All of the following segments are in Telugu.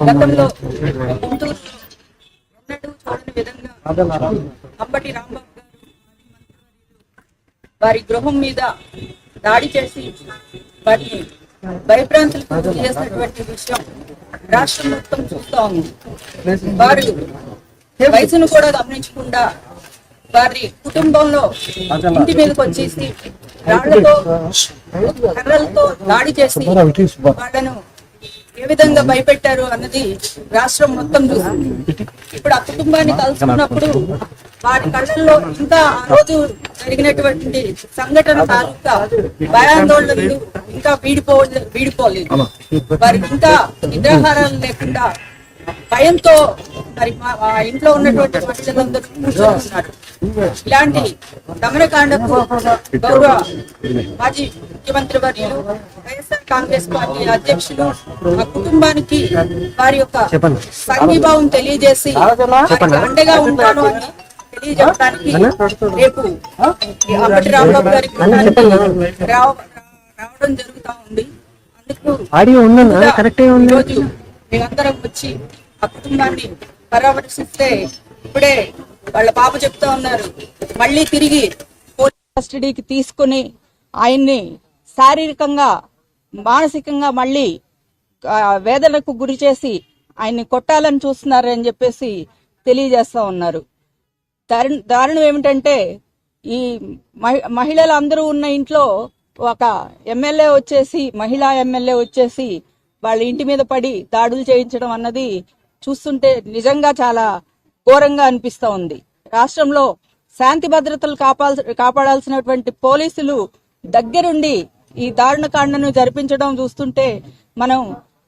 గతంలో గుంటూరు చూడని విధంగా అంబటి రాంబాబు వారి గృహం మీద దాడి చేసి వారిని భయభ్రాంతులకు చేసినటువంటి విషయం రాష్ట్రం మొత్తం చూస్తా ఉంది. వారు వయసును కూడా గమనించకుండా వారి కుటుంబంలో ఇంటి మీదకి వచ్చేసి రాళ్ళతో కర్రలతో దాడి చేసి వాళ్ళను ఏ విధంగా భయపెట్టారు అన్నది రాష్ట్రం మొత్తం చూసింది ఇప్పుడు ఆ కుటుంబాన్ని కలుసుకున్నప్పుడు వారి కళ్ళల్లో ఇంకా ఆ రోజు జరిగినటువంటి సంఘటన తాలూకా భయాందోళనలు ఇంకా వీడిపో వీడిపోలేదు. వారికి ఇంకా నిద్రాహారాలు లేకుండా భయంతో మరి ఇంట్లో ఉన్నటువంటి మనుషులందరూ కూర్చొని ఉన్నారు ఇలాంటి దమనకాండకు గౌరవ మాజీ ముఖ్యమంత్రి వర్యులు వైఎస్ఆర్ కాంగ్రెస్ పార్టీ అధ్యక్షులు ఆ కుటుంబానికి వారి యొక్క సంఘీభావం తెలియజేసి అండగా ఉంటాను అని తెలియజెప్పడానికి రేపు అంబటి రాంబాబు గారి రావడం జరుగుతా ఉంది. అందుకు ఆడియో కరెక్టే మీరందరం వచ్చి ఆ కుటుంబాన్ని పరామర్శిస్తే ఇప్పుడే వాళ్ళ బాబు చెప్తా ఉన్నారు. మళ్ళీ తిరిగి పోలీస్ కస్టడీకి తీసుకుని ఆయన్ని శారీరకంగా మానసికంగా మళ్ళీ వేదనకు గురి చేసి ఆయన్ని కొట్టాలని చూస్తున్నారని చెప్పేసి తెలియజేస్తా ఉన్నారు. దారుణ- దారుణం ఏమిటంటే ఈ మహి- మహిళలు అందరూ ఉన్న ఇంట్లో ఒక ఎమ్మెల్యే వచ్చేసి మహిళా ఎమ్మెల్యే వచ్చేసి వాళ్ళ ఇంటి మీద పడి దాడులు చేయించడం అన్నది చూస్తుంటే నిజంగా చాలా ఘోరంగా అనిపిస్తూ ఉంది. రాష్ట్రంలో శాంతి భద్రతలు కాపాల్ కాపాడాల్సినటువంటి పోలీసులు దగ్గరుండి ఈ దారుణ కాండను జరిపించడం చూస్తుంటే మనం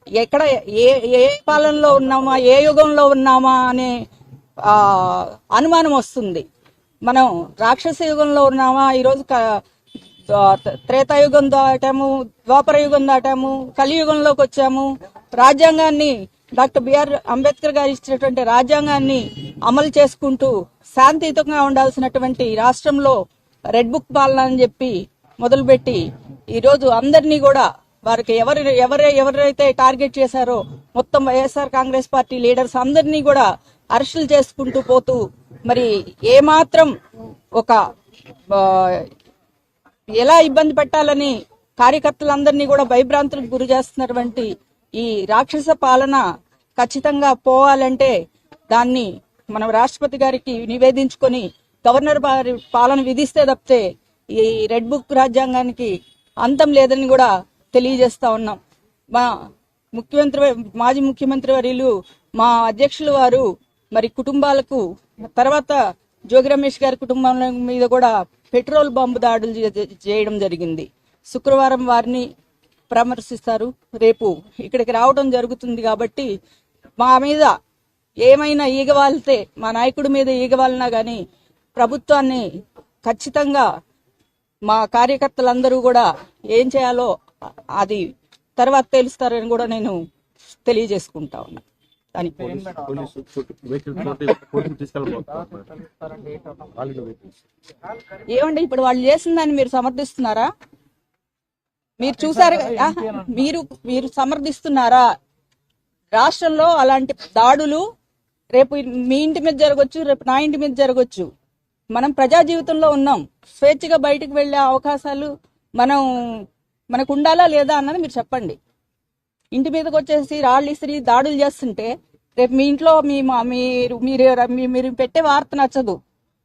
ఎక్కడ ఏ ఏ పాలనలో ఉన్నామా ఏ యుగంలో ఉన్నామా అనే ఆ అనుమానం వస్తుంది. మనం రాక్షస యుగంలో ఉన్నామా ఈరోజు త్రేతాయుగం దాటాము ద్వాపర యుగం దాటాము కలియుగంలోకి వచ్చాము. రాజ్యాంగాన్ని డాక్టర్ బిఆర్ అంబేద్కర్ గారు ఇచ్చినటువంటి రాజ్యాంగాన్ని అమలు చేసుకుంటూ శాంతియుతంగా ఉండాల్సినటువంటి రాష్ట్రంలో రెడ్ బుక్ పాలన అని చెప్పి మొదలుపెట్టి ఈరోజు అందరినీ కూడా వారికి ఎవరు ఎవరు ఎవరైతే టార్గెట్ చేశారో మొత్తం వైఎస్ఆర్ కాంగ్రెస్ పార్టీ లీడర్స్ అందరినీ కూడా అరెస్టులు చేసుకుంటూ పోతూ మరి ఏమాత్రం ఒక ఎలా ఇబ్బంది పెట్టాలని కార్యకర్తలందరినీ కూడా భయభ్రాంతులకు గురి చేస్తున్నటువంటి ఈ రాక్షస పాలన ఖచ్చితంగా పోవాలంటే దాన్ని మనం రాష్ట్రపతి గారికి నివేదించుకొని గవర్నర్ వారి పాలన విధిస్తే తప్పితే ఈ రెడ్ బుక్ రాజ్యాంగానికి అంతం లేదని కూడా తెలియజేస్తా ఉన్నాం. మా ముఖ్యమంత్రి మాజీ ముఖ్యమంత్రి వర్యులు మా అధ్యక్షులు వారు మరి కుటుంబాలకు తర్వాత జోగి రమేష్ గారి కుటుంబం మీద కూడా పెట్రోల్ బాంబు దాడులు చేయడం జరిగింది. శుక్రవారం వారిని పరామర్శిస్తారు. రేపు ఇక్కడికి రావడం జరుగుతుంది కాబట్టి మా మీద ఏమైనా ఈగవాలితే మా నాయకుడి మీద ఈగవాలినా గాని ప్రభుత్వాన్ని ఖచ్చితంగా మా కార్యకర్తలందరూ కూడా ఏం చేయాలో అది తర్వాత తెలుస్తారని కూడా నేను తెలియజేసుకుంటా ఉన్నా. ఏమండి ఇప్పుడు వాళ్ళు చేసిన దాన్ని మీరు సమర్థిస్తున్నారా? మీరు చూసారు మీరు మీరు సమర్థిస్తున్నారా? రాష్ట్రంలో అలాంటి దాడులు రేపు మీ ఇంటి మీద జరగచ్చు రేపు నా ఇంటి మీద జరగచ్చు. మనం ప్రజా జీవితంలో ఉన్నాం. స్వేచ్ఛగా బయటకు వెళ్ళే అవకాశాలు మనం మనకు ఉండాలా లేదా అన్నది మీరు చెప్పండి. ఇంటి మీదకి వచ్చేసి రాళ్ళు ఇసిరి దాడులు చేస్తుంటే రేపు మీ ఇంట్లో మీ మా- మీరు మీరు మీ- మీరు పెట్టే వార్త నచ్చదు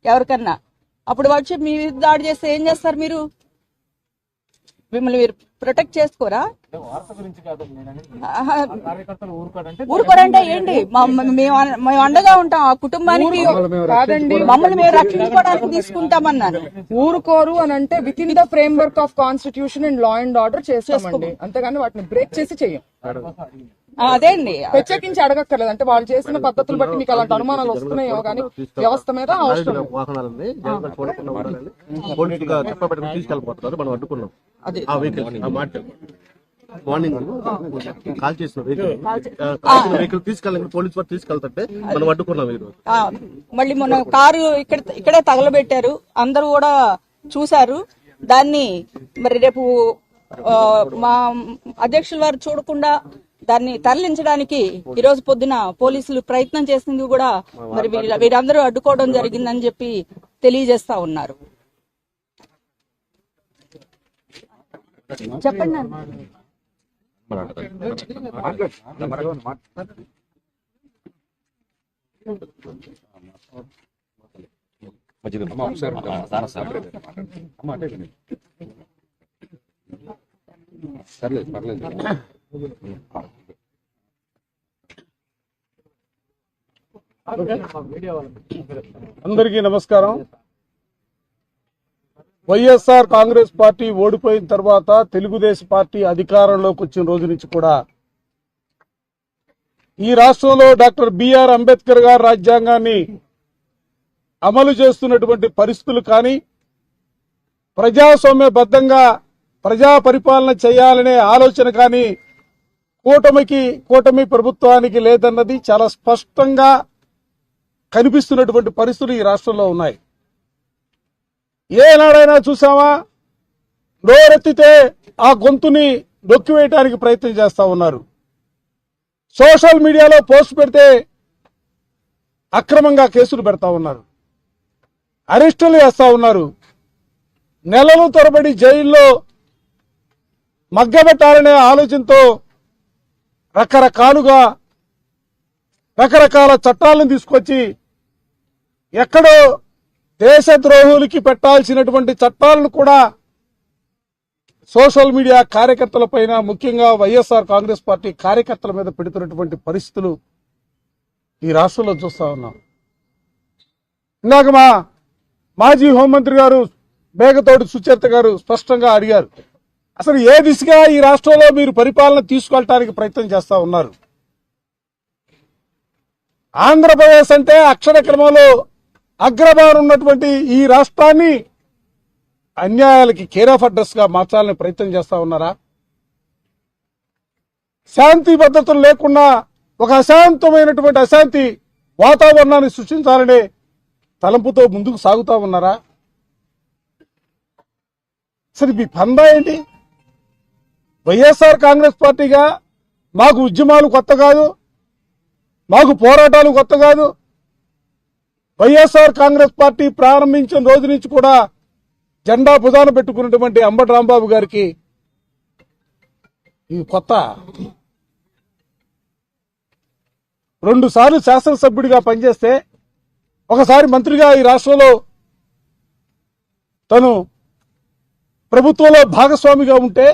ఎవరికన్నా. అప్పుడు వచ్చి మీ దాడి చేస్తే ఏం చేస్తారు మీరు? మిమ్మల్ని మీరు ప్రొటెక్ట్ చేసుకోరా? ఊరుకోరంటే ఏంటి? మేము అండగా ఉంటాం ఆ కుటుంబానికి కాదండి మమ్మల్ని మేము రక్షించుకోవడానికి తీసుకుంటామన్నారు. ఊరుకోరు అని అంటే with in the framework of constitution and law and order చేస్తామండి అంతేగాని వాటిని బ్రేక్ చేసి చెయ్యం. అదే అండి. ప్రత్యేకించి అడగక్కర్లేదు. అంటే వాళ్ళు చేసిన పద్ధతులు బట్టి మీకు అలాంటి అనుమానాలు వస్తున్నాయో కానీ వ్యవస్థ మీద తీసుకెళ్ళిపోతున్నారు. మనం అడ్డుకున్నాం. ఆ వెహికల్ ఆ మాట. మార్నింగ్ కాల్ చేసిన వెహికల్. కాల్చిన వెహికల్ తీసుకెళ్ళి పోలీసు వారు తీసుకెళ్తుంటే మనం అడ్డుకున్నాం ఈరోజు ఆ, మళ్ళీ మొన్న కారు ఇక్కడ ఇక్కడే తగలబెట్టారు. అందరూ కూడా చూశారు. దాన్ని మరి రేపు మా అధ్యక్షుల వారు చూడకుండా దాన్ని తరలించడానికి ఈ రోజు పొద్దున పోలీసులు ప్రయత్నం చేసింది కూడా మరి వీరందరూ అడ్డుకోవడం జరిగిందని చెప్పి తెలియజేస్తా ఉన్నారు చెప్పండి అన్న. పర్లేదు అందరికీ నమస్కారం. వైఎస్ఆర్ కాంగ్రెస్ పార్టీ ఓడిపోయిన తర్వాత తెలుగుదేశం పార్టీ అధికారంలోకి వచ్చిన రోజు నుంచి కూడా ఈ రాష్ట్రంలో డాక్టర్ బిఆర్ అంబేద్కర్ గారు రాజ్యాంగాన్ని అమలు చేస్తున్నటువంటి పరిస్థితులు కానీ ప్రజాస్వామ్యబద్ధంగా ప్రజా పరిపాలన చేయాలనే ఆలోచన కానీ కూటమికి కూటమి ప్రభుత్వానికి లేదన్నది చాలా స్పష్టంగా కనిపిస్తున్నటువంటి పరిస్థితులు ఈ రాష్ట్రంలో ఉన్నాయి. ఏనాడైనా చూసామా నోరెత్తితే ఆ గొంతుని నొక్కివేయటానికి ప్రయత్నం చేస్తా ఉన్నారు. సోషల్ మీడియాలో పోస్ట్ పెడితే అక్రమంగా కేసులు పెడతా ఉన్నారు. అరెస్టులు వేస్తూ ఉన్నారు. నెలలు తరబడి జైల్లో మగ్గబెట్టాలనే ఆలోచనతో రకరకాలుగా రకరకాల చట్టాలను తీసుకొచ్చి ఎక్కడో దేశద్రోహులకి పెట్టాల్సినటువంటి చట్టాలను కూడా సోషల్ మీడియా కార్యకర్తల పైన ముఖ్యంగా వైఎస్ఆర్ కాంగ్రెస్ పార్టీ కార్యకర్తల మీద పెడుతున్నటువంటి పరిస్థితులు ఈ రాష్ట్రంలో చూస్తా ఉన్నాం. ఇందాక మా మాజీ హోంమంత్రి గారు మేఘతోటి సుచరిత గారు స్పష్టంగా అడిగారు అసలు ఏ దిశగా ఈ రాష్ట్రంలో మీరు పరిపాలన తీసుకెళ్ళటానికి ప్రయత్నం చేస్తా ఉన్నారు? ఆంధ్రప్రదేశ్ అంటే అక్షర క్రమంలో అగ్రభారం ఉన్నటువంటి ఈ రాష్ట్రాన్ని అన్యాయాలకి కేర్ ఆఫ్ అడ్రస్గా మార్చాలని ప్రయత్నం చేస్తా ఉన్నారా? శాంతి భద్రతలు లేకుండా ఒక అశాంతమైనటువంటి అశాంతి వాతావరణాన్ని సృష్టించాలనే తలంపుతో ముందుకు సాగుతా ఉన్నారా? సరే మీ పందా ఏంటి? వైఎస్ఆర్ కాంగ్రెస్ పార్టీగా మాకు ఉద్యమాలు కొత్త కాదు. మాకు పోరాటాలు కొత్త కాదు. వైఎస్ఆర్ కాంగ్రెస్ పార్టీ ప్రారంభించిన రోజు నుంచి కూడా జెండా ప్రధాన పెట్టుకున్నటువంటి అంబటి రాంబాబు గారికి ఇది కొత్త రెండు సార్లు శాసనసభ్యుడిగా పనిచేస్తే ఒకసారి మంత్రిగా ఈ రాష్ట్రంలో తను ప్రభుత్వంలో భాగస్వామిగా ఉంటే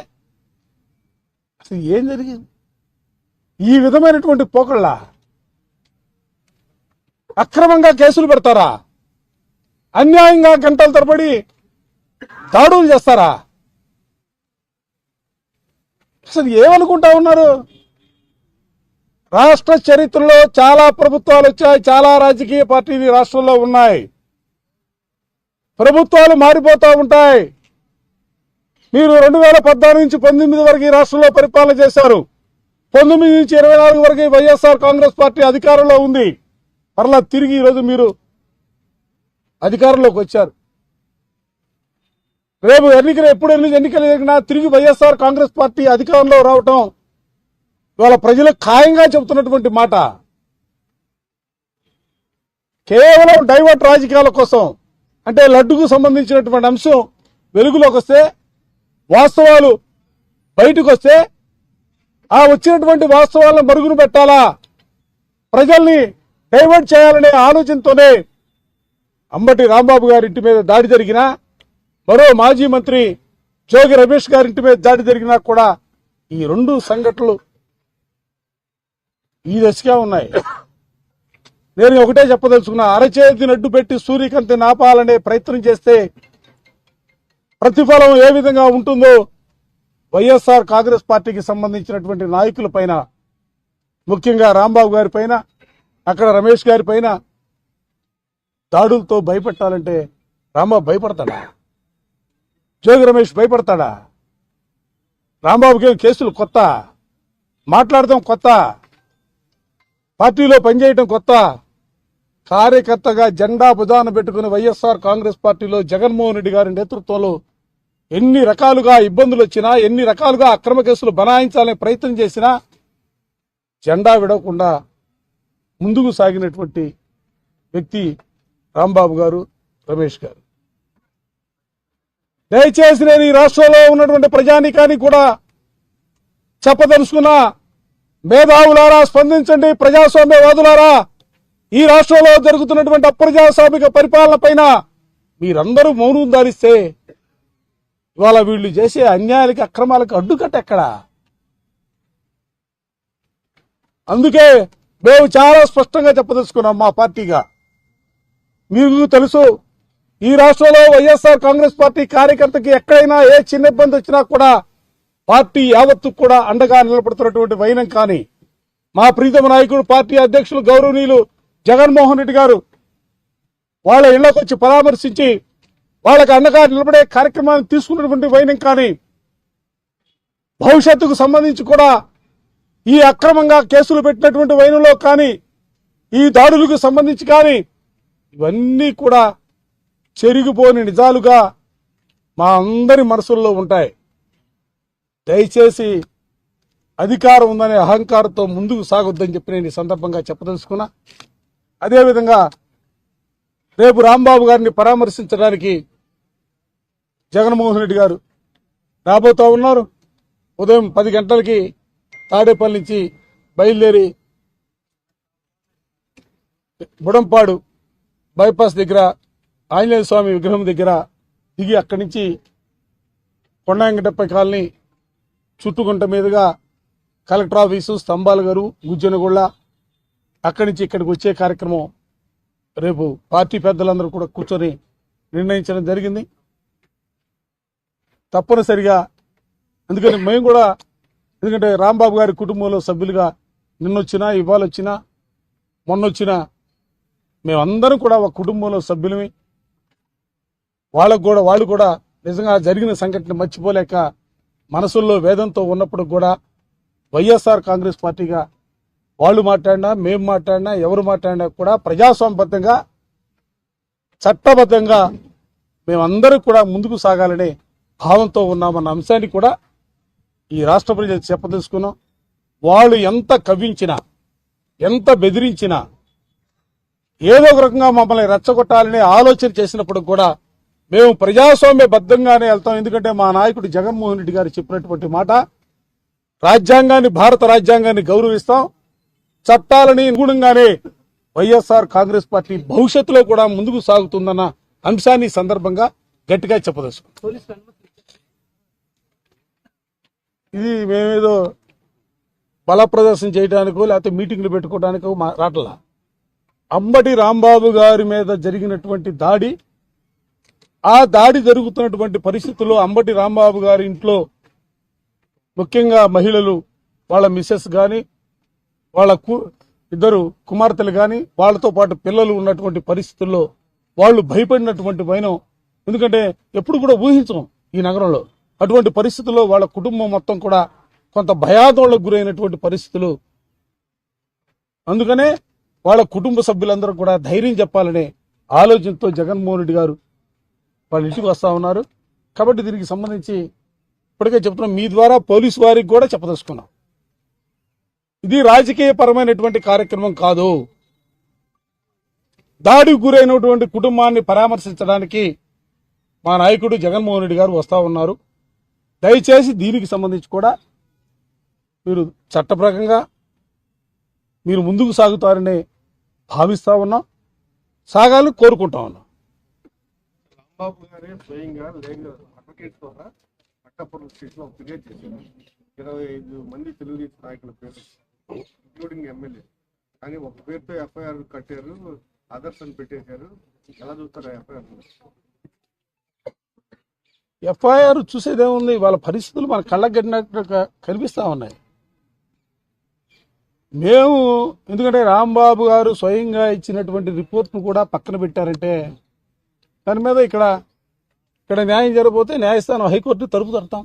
అసలు ఏం జరిగింది? ఈ విధమైనటువంటి పోకళ్ళ అక్రమంగా కేసులు పెడతారా? అన్యాయంగా గంటల తరబడి దాడులు చేస్తారా? అసలు ఏమనుకుంటా ఉన్నారు? రాష్ట్ర చరిత్రలో చాలా ప్రభుత్వాలు వచ్చాయి చాలా రాజకీయ పార్టీలు రాష్ట్రంలో ఉన్నాయి. ప్రభుత్వాలు మారిపోతూ ఉంటాయి. మీరు రెండు వేల పద్నాలుగు నుంచి పంతొమ్మిది వరకు ఈ రాష్ట్రంలో పరిపాలన చేశారు. పంతొమ్మిది నుంచి ఇరవై నాలుగు వరకు వైఎస్ఆర్ కాంగ్రెస్ పార్టీ అధికారంలో ఉంది. మరలా తిరిగి ఈరోజు మీరు అధికారంలోకి వచ్చారు. రేపు ఎన్నికలు ఎప్పుడు ఎన్ని ఎన్నికలు జరిగినా తిరిగి వైఎస్ఆర్ కాంగ్రెస్ పార్టీ అధికారంలో రావటం ఇవాళ ప్రజలకు ఖాయంగా చెబుతున్నటువంటి మాట. కేవలం డైవర్ట్ రాజకీయాల కోసం అంటే లడ్డుకు సంబంధించినటువంటి అంశం వెలుగులోకి వస్తే వాస్తవాలు బయటకు వస్తే ఆ వచ్చినటువంటి వాస్తవాలను మరుగున పెట్టాలా? ప్రజల్ని డైవర్ట్ చేయాలనే ఆలోచనతోనే అంబటి రాంబాబు గారి ఇంటి మీద దాడి జరిగినా మరో మాజీ మంత్రి జోగి రమేష్ గారి ఇంటి మీద దాడి జరిగినా కూడా ఈ రెండు సంఘటనలు ఈ దశగా ఉన్నాయి. నేను ఒకటే చెప్పదలుచుకున్నా అరచేతిని అడ్డు పెట్టి సూర్యకాంతి నాపాలనే ప్రయత్నం చేస్తే ప్రతిఫలం ఏ విధంగా ఉంటుందో వైఎస్ఆర్ కాంగ్రెస్ పార్టీకి సంబంధించినటువంటి నాయకుల పైన ముఖ్యంగా రాంబాబు గారి పైన అక్కడ రమేష్ గారి పైన దాడులతో భయపెట్టాలంటే రాంబాబు భయపడతాడా? జోగి రమేష్ భయపడతాడా? రాంబాబుకి కేసులు కొత్త. మాట్లాడటం కొత్త. పార్టీలో పనిచేయటం కొత్త. కార్యకర్తగా జెండా ప్రధాన పెట్టుకుని వైఎస్ఆర్ కాంగ్రెస్ పార్టీలో జగన్మోహన్ రెడ్డి గారి నేతృత్వంలో ఎన్ని రకాలుగా ఇబ్బందులు వచ్చినా ఎన్ని రకాలుగా అక్రమ కేసులు బనాయించాలనే ప్రయత్నం చేసినా జెండా విడవకుండా ముందుకు సాగినటువంటి వ్యక్తి రాంబాబు గారు రమేష్ గారు. దయచేసి నేను ఈ రాష్ట్రంలో ఉన్నటువంటి ప్రజానికానికి కూడా చెప్పదలుచుకున్న మేధావులారా స్పందించండి ప్రజాస్వామ్యవాదులారా. ఈ రాష్ట్రంలో జరుగుతున్నటువంటి అప్రజాస్వామిక పరిపాలన పైన మీరందరూ మౌనం ధరిస్తే ఇవాళ వీళ్ళు చేసే అన్యాయాలకి అక్రమాలకు అడ్డుకట్ట ఎక్కడా? అందుకే మేము చాలా స్పష్టంగా చెప్పదలుచుకున్నాం మా పార్టీగా. మీకు తెలుసు ఈ రాష్ట్రంలో వైఎస్ఆర్ కాంగ్రెస్ పార్టీ కార్యకర్తకి ఎక్కడైనా ఏ చిన్న ఇబ్బంది వచ్చినా కూడా పార్టీ యావత్తు కూడా అండగా నిలబడుతున్నటువంటి వైనం కానీ మా ప్రీతమ నాయకుడు పార్టీ అధ్యక్షులు గౌరవనీయులు జగన్మోహన్ రెడ్డి గారు వాళ్ళ ఇళ్ళకు వచ్చి పరామర్శించి వాళ్ళకి అండగా నిలబడే కార్యక్రమాన్ని తీసుకున్నటువంటి వైనం కానీ భవిష్యత్తుకు సంబంధించి కూడా ఈ అక్రమంగా కేసులు పెట్టినటువంటి వైనులో కానీ ఈ దాడులకు సంబంధించి కానీ ఇవన్నీ కూడా చెరిగిపోని నిజాలుగా మా అందరి మనసుల్లో ఉంటాయి. దయచేసి అధికారం ఉందనే అహంకారంతో ముందుకు సాగొద్దని చెప్పి నేను ఈ సందర్భంగా చెప్పదలుచుకున్నా. అదేవిధంగా రేపు రాంబాబు గారిని పరామర్శించడానికి జగన్మోహన్ రెడ్డి గారు రాబోతా ఉన్నారు. ఉదయం పది గంటలకి తాడేపల్లి నుంచి బయలుదేరి బుడంపాడు బైపాస్ దగ్గర ఆంజనేయ స్వామి విగ్రహం దగ్గర దిగి అక్కడి నుంచి కొండంగటప్ప కాలనీ చుట్టుకుంట మీదుగా కలెక్టర్ ఆఫీసు స్తంభాల గారు గుజ్జనగొళ్ళ అక్కడి నుంచి ఇక్కడికి వచ్చే కార్యక్రమం రేపు పార్టీ పెద్దలందరూ కూడా కూర్చొని నిర్ణయించడం జరిగింది. తప్పనిసరిగా అందుకని మేము కూడా ఎందుకంటే రాంబాబు గారి కుటుంబంలో సభ్యులుగా నిన్నొచ్చినా ఇవాళ వచ్చినా మొన్నొచ్చినా మేమందరం కూడా ఒక కుటుంబంలో సభ్యులమి. వాళ్ళకు కూడా వాళ్ళు కూడా నిజంగా జరిగిన సంఘటన మర్చిపోలేక మనసుల్లో వేదంతో ఉన్నప్పుడు కూడా వైఎస్ఆర్ కాంగ్రెస్ పార్టీగా వాళ్ళు మాట్లాడినా మేము మాట్లాడినా ఎవరు మాట్లాడినా కూడా ప్రజాస్వామ్యబద్ధంగా చట్టబద్ధంగా మేమందరం కూడా ముందుకు సాగాలనే భావంతో ఉన్నామన్న అంశాన్ని కూడా ఈ రాష్ట్ర ప్రజలు చెప్పదలుచుకున్నాం. వాళ్ళు ఎంత కవ్వించినా ఎంత బెదిరించినా ఏదో ఒక రకంగా మమ్మల్ని రెచ్చగొట్టాలనే ఆలోచన చేసినప్పుడు కూడా మేము ప్రజాస్వామ్య బద్ధంగానే వెళ్తాం. ఎందుకంటే మా నాయకుడు జగన్మోహన్ రెడ్డి గారు చెప్పినటువంటి మాట రాజ్యాంగాన్ని భారత రాజ్యాంగాన్ని గౌరవిస్తాం. చట్టాలని అనుగుణంగానే వైఎస్ఆర్ కాంగ్రెస్ పార్టీ భవిష్యత్తులో కూడా ముందుకు సాగుతుందన్న అంశాన్ని సందర్భంగా గట్టిగా చెప్పదలుచుకుంటాం ఇది మేమేదో బల ప్రదర్శన చేయడానికో లేకపోతే మీటింగ్లు పెట్టుకోవడానికో మా రాటలా. అంబటి రాంబాబు గారి మీద జరిగినటువంటి దాడి ఆ దాడి జరుగుతున్నటువంటి పరిస్థితుల్లో అంబటి రాంబాబు గారి ఇంట్లో ముఖ్యంగా మహిళలు వాళ్ళ మిస్సెస్ కానీ వాళ్ళ కు- ఇద్దరు కుమార్తెలు కానీ వాళ్ళతో పాటు పిల్లలు ఉన్నటువంటి పరిస్థితుల్లో వాళ్ళు భయపడినటువంటి భయం. ఎందుకంటే ఎప్పుడు కూడా ఊహించం ఈ నగరంలో. అటువంటి పరిస్థితుల్లో వాళ్ళ కుటుంబం మొత్తం కూడా కొంత భయాందోళనకు గురైనటువంటి పరిస్థితులు. అందుకనే వాళ్ళ కుటుంబ సభ్యులందరూ కూడా ధైర్యం చెప్పాలనే ఆలోచనతో జగన్మోహన్ రెడ్డి గారు వాళ్ళ ఇంటికి వస్తూ ఉన్నారు. కాబట్టి దీనికి సంబంధించి ఇప్పటికే చెప్తున్నాం. మీ ద్వారా పోలీసు వారికి కూడా చెప్పదలుచుకున్నాం. ఇది రాజకీయ పరమైనటువంటి కార్యక్రమం కాదు. దాడికి గురైనటువంటి కుటుంబాన్ని పరామర్శించడానికి మా నాయకుడు జగన్మోహన్ రెడ్డి గారు వస్తూ ఉన్నారు. దయచేసి దీనికి సంబంధించి కూడా మీరు చట్టప్రకంగా మీరు ముందుకు సాగుతారని భావిస్తా ఉన్నాం. సాగాలని కోరుకుంటా ఉన్నాం. రాంబాబు గారే స్వయంగా లేఖ అడ్వకేట్ ద్వారా పట్టపురం స్టేషన్ ఒక ఫిర్యాదు చేశారు. ఇరవై ఐదు మంది తెలుగుదేశం నాయకుల పేరు ఇంక్లూడింగ్ ఎమ్మెల్యే. కానీ ఒక పేరుతో ఎఫ్ఐఆర్ కట్టారు అదర్స్ అని పెట్టేశారు. ఎలా చూస్తారు ఎఫ్ఐఆర్? ఎఫ్ఐఆర్ చూసేదేముంది? వాళ్ళ పరిస్థితులు మన కళ్ళకు కట్టినట్టు కనిపిస్తా ఉన్నాయి. మేము ఎందుకంటే రాంబాబు గారు స్వయంగా ఇచ్చినటువంటి రిపోర్ట్ను కూడా పక్కన పెట్టారంటే దాని మీద ఇక్కడ ఇక్కడ న్యాయం జరగబోతే న్యాయస్థానం హైకోర్టు తలుపు తడతాం.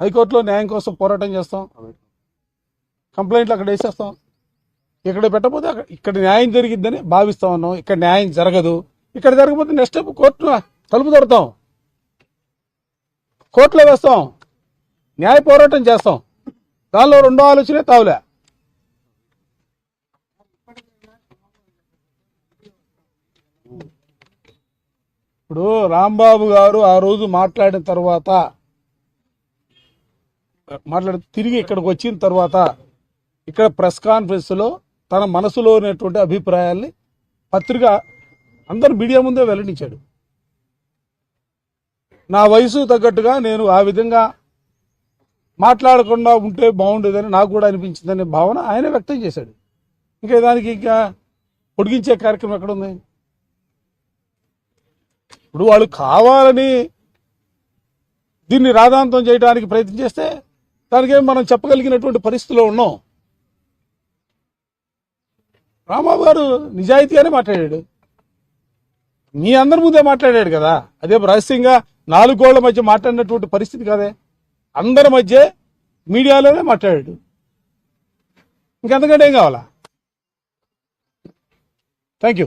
హైకోర్టులో న్యాయం కోసం పోరాటం చేస్తాం. కంప్లైంట్లు అక్కడ వేసేస్తాం. ఇక్కడ పెట్టకపోతే అక్కడ ఇక్కడ న్యాయం జరిగిద్దని భావిస్తా ఉన్నాం. ఇక్కడ న్యాయం జరగదు. ఇక్కడ జరగకపోతే నెక్స్ట్ స్టెప్ కోర్టు తలుపు తడతాం. కోర్టులో వేస్తాం. న్యాయ పోరాటం చేస్తాం. దానిలో రెండో ఆలోచనే తావులే. ఇప్పుడు రాంబాబు గారు ఆ రోజు మాట్లాడిన తర్వాత మాట్లాడి తిరిగి ఇక్కడికి వచ్చిన తర్వాత ఇక్కడ ప్రెస్ కాన్ఫరెన్స్లో తన మనసులో ఉన్నటువంటి అభిప్రాయాల్ని పత్రిక అందరు మీడియా ముందే వెల్లడించాడు. నా వయసు తగ్గట్టుగా నేను ఆ విధంగా మాట్లాడకుండా ఉంటే బాగుండేదని నాకు కూడా అనిపించిందనే భావన ఆయన వ్యక్తం చేశాడు. ఇంకా దానికి ఇంకా పొడిగించే కార్యక్రమం ఎక్కడుంది? ఇప్పుడు వాళ్ళు కావాలని దీన్ని రాధాంతం చేయడానికి ప్రయత్నం చేస్తే దానికేం మనం చెప్పగలిగినటువంటి పరిస్థితిలో ఉన్నాం. రామాబు గారు నిజాయితీగానే మాట్లాడాడు. మీ అందరి ముందే మాట్లాడాడు కదా. అదే రహస్యంగా నాలుగు గోళ్ళ మధ్య మాట్లాడినటువంటి పరిస్థితి కాదే? అందరి మధ్య మీడియాలోనే మాట్లాడాడు. ఇంకెంతకంటే ఏం కావాలా? Thank you